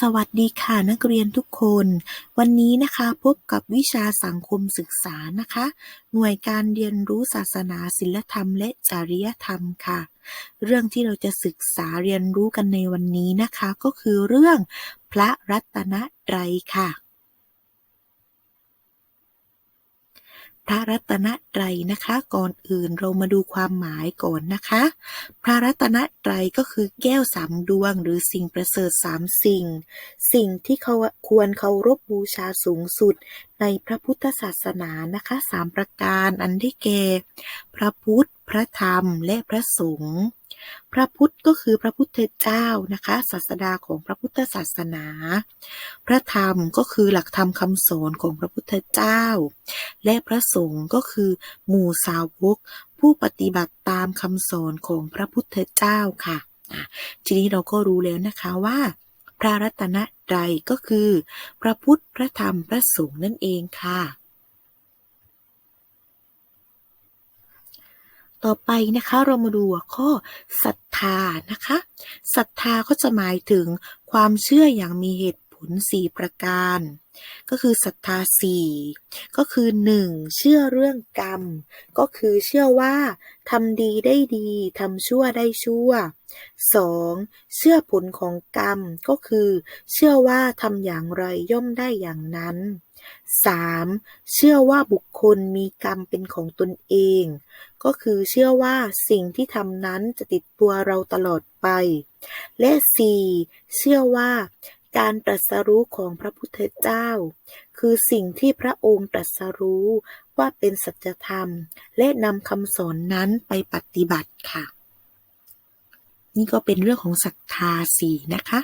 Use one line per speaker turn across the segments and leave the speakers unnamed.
สวัสดีค่ะนักเรียนทุกคน วันนี้นะคะพบกับวิชาสังคมศึกษานะคะ หน่วยการเรียนรู้ศาสนาศิลธรรม และจริยธรรมค่ะ เรื่องที่เราจะศึกษาเรียนรู้กันในวันนี้นะคะ ก็คือเรื่องพระรัตนตรัยค่ะ พระรัตนตรัยนะคะ ก่อนอื่นเรามาดูความหมายก่อนนะคะ พระรัตนตรัยก็คือแก้วสามดวง หรือสิ่งประเสริฐสามสิ่ง สิ่งที่เขาควรเคารพบูชาสูงสุดในพระพุทธศาสนานะคะสามประการอันนี้แก่ พระพุทธ พระธรรม และพระสงฆ์ พระพุทธก็คือพระพุทธเจ้านะคะ ศาสดาของพระพุทธศาสนา พระธรรมก็คือหลักธรรมคำสอนของพระพุทธเจ้า และพระสงฆ์ก็คือหมู่สาวก ผู้ปฏิบัติตามคำสอนของพระพุทธเจ้าค่ะอะทีนี้เราก็รู้แล้วนะคะว่า พระรัตนตรัยก็คือ พระพุทธ พระธรรม พระสงฆ์นั่นเองค่ะ ต่อไปนะคะเรามาดูหัวข้อศรัทธานะคะศรัทธาก็จะหมายถึงความเชื่ออย่างมีเหตุผลสี่ประการ ก็คือศรัทธาสี่ก็คือหนึ่งเชื่อเรื่องกรรม ก็คือเชื่อว่าทำดีได้ดีทำชั่วได้ชั่วสองเชื่อผลของกรรม ก็คือ เชื่อว่าทำอย่างไรย่อมได้อย่างนั้นสามเชื่อว่าบุคคลมีกรรมเป็นของตนเอง ก็คือเชื่อว่าสิ่งที่ทำนั้นจะติดตัวเราตลอดไป และ 4. เชื่อว่า การตรัสรู้ของพระพุทธเจ้า คือสิ่งที่พระองค์ตรัสรู้ว่าเป็นสัจธรรม และนำคำสอนนั้นไปปฏิบัติค่ะ นี่ก็เป็นเรื่องของศรัทธาสี่นะคะ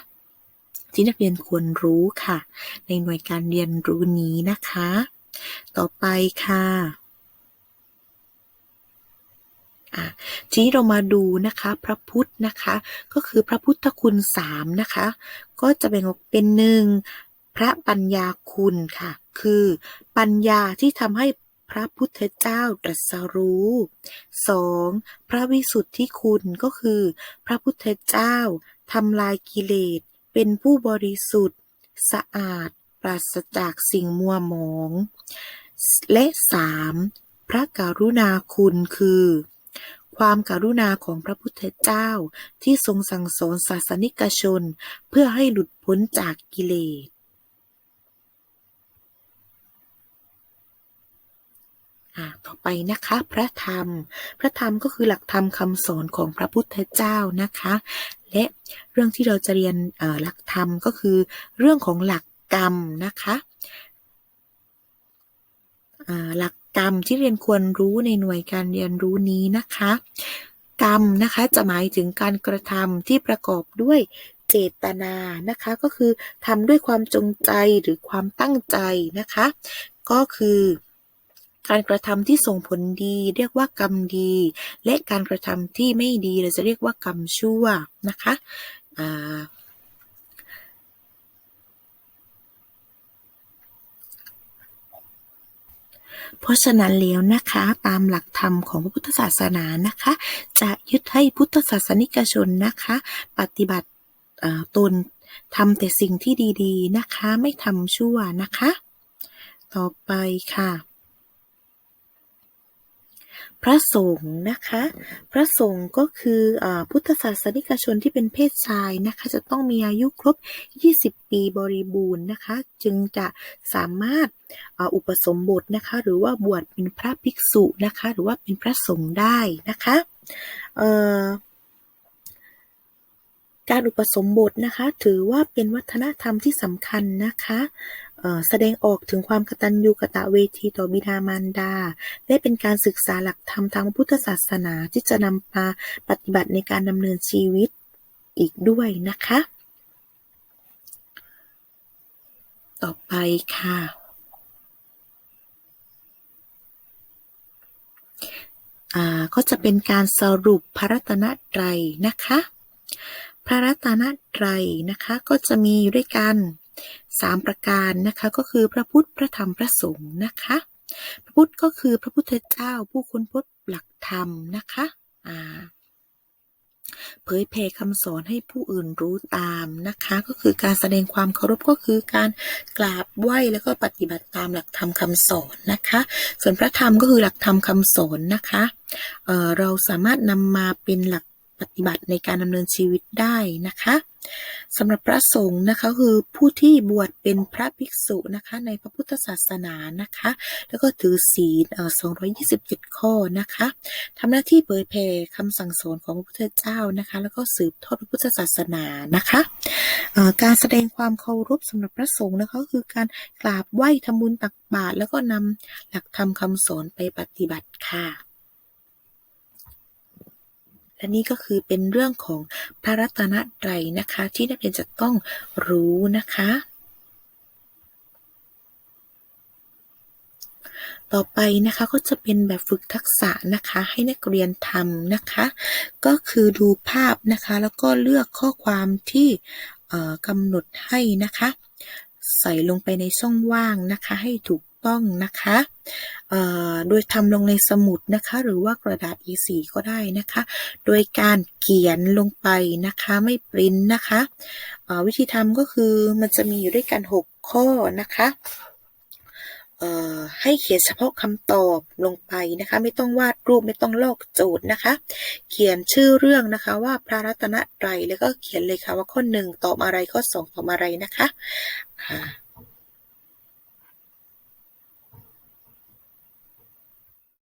ที่นักเรียนควรรู้ค่ะ ในหน่วยการเรียนรู้นี้นะคะ ต่อไปค่ะ อะทีนี้เรามาดูนะคะพระพุทธนะคะ ก็คือพระพุทธคุณสามนะคะ ก็จะแบ่งออกเป็นหนึ่งพระปัญญาคุณค่ะ คือปัญญาที่ทำให้พระพุทธเจ้าตรัสรู้สองพระวิสุทธิคุณก็คือ พระพุทธเจ้าทำลายกิเลส เป็นผู้บริสุทธิ์ สะอาด ปราศจากสิ่งมัวหมอง และสามพระกรุณาคุณคือ ความการุณาของพระพุทธเจ้าที่ทรงสั่งสอนศาสนิกชน เพื่อให้หลุดพ้นจากกิเลสต่อไปนะคะ พระธรรม พระธรรมก็คือหลักธรรมคำสอนของพระพุทธเจ้านะคะ และเรื่องที่เราจะเรียนหลักธรรมก็คือ เรื่องของหลักกรรมนะคะหลัก กรรมที่เรียนควรรู้ในหน่วยการเรียนรู้นี้นะคะ กรรมนะคะจะหมายถึงการกระทำที่ประกอบด้วยเจตนานะคะก็คือทำด้วยความจงใจหรือความตั้งใจนะคะ ก็คือการกระทำที่ส่งผลดี เรียกว่ากรรมดี และการกระทำที่ไม่ดีเราจะเรียกว่ากรรมชั่วนะคะอ่า เพราะฉะนั้นแล้วนะคะตามหลักธรรมของพระพุทธศาสนานะคะ จะยึดให้พุทธศาสนิกชนนะคะ ปฏิบัติตนทำแต่สิ่งที่ดีๆนะคะ ไม่ทำชั่วนะคะ ต่อไปค่ะ พระสงฆ์นะคะ พระสงฆ์ก็คืออพุทธศาสนิกชนที่เป็นเพศชายนะคะ จะต้องมีอายุครบ 20 ปีบริบูรณ์นะคะ จึงจะสามารถอ,อุปสมบทนะคะ หรือว่าบวชเป็นพระภิกษุนะคะ หรือว่าเป็นพระสงฆ์ได้นะคะการอุปสมบทนะคะ ถือว่าเป็นวัฒนธรรมที่สำคัญนะคะ แสดงออกถึงความกตัญญูกตเวทีต่อบิดามารดา และเป็นการศึกษาหลักธรรมทางพุทธศาสนาที่จะนำมาปฏิบัติในการดำเนินชีวิตอีกด้วยนะคะ ต่อไปค่ะ ก็จะเป็นการสรุปพระรัตนตรัยนะคะ พระรัตนตรัยนะคะก็จะมีอยู่ด้วยกัน สามประการนะคะก็คือพระพุทธพระธรรมพระสงฆ์นะคะ พระพุทธก็คือพระพุทธเจ้าผู้ค้นพบหลักธรรมนะคะอ่าเผยแผ่คำสอนให้ผู้อื่นรู้ตามนะคะ ก็คือการแสดงความเคารพก็คือการกราบไหว้แล้วก็ปฏิบัติตามหลักธรรมคำสอนนะคะ ส่วนพระธรรมก็คือหลักธรรมคำสอนนะคะเเราสามารถนำมาเป็นหลักปฏิบัติในการดำเนินชีวิตได้นะคะ สำหรับพระสงฆ์นะคะคือผู้ที่บวชเป็นพระภิกษุนะคะในพระพุทธศาสนานะคะ แล้วก็ถือศีลเอ่อ227 ข้อนะคะทำหน้าที่เผยแผ่คำสั่งสอนของพระพุทธเจ้านะคะ แล้วก็สืบทอดพระพุทธศาสนานะคะเอ่อการแสดงความเคารพสำหรับพระสงฆ์นะคะคือการกราบไหว้ทำบุญตักบาตรแล้วก็นำหลักธรรมคำสอนไปปฏิบัติค่ะ และนี่ก็คือเป็นเรื่องของพระรัตนตรัยนะคะ ที่นักเรียนจะต้องรู้นะคะต่อไปนะคะก็จะเป็นแบบฝึกทักษะนะคะให้นักเรียนทำนะคะ ก็คือดูภาพนะคะแล้วก็เลือกข้อความที่กำหนดให้นะคะ ใส่ลงไปในช่องว่างนะคะ ให้ถูก ต้องนะคะโดยทำลงในสมุดนะคะ หรือว่ากระดาษ A4 ก็ได้นะคะ โดยการเขียนลงไปนะคะ ไม่ปริ้นนะคะวิธีทำก็คือมันจะมีอยู่ด้วยกัน 6 ข้อนะคะให้เขียนเฉพาะคำตอบลงไปนะคะ ไม่ต้องวาดรูปไม่ต้องลอกโจทย์นะคะ เขียนชื่อเรื่องนะคะว่าพระรัตนตรัยแล้วก็เขียนเลยค่ะว่าข้อหนึ่งตอบอะไรข้อสองตอบอะไรนะคะ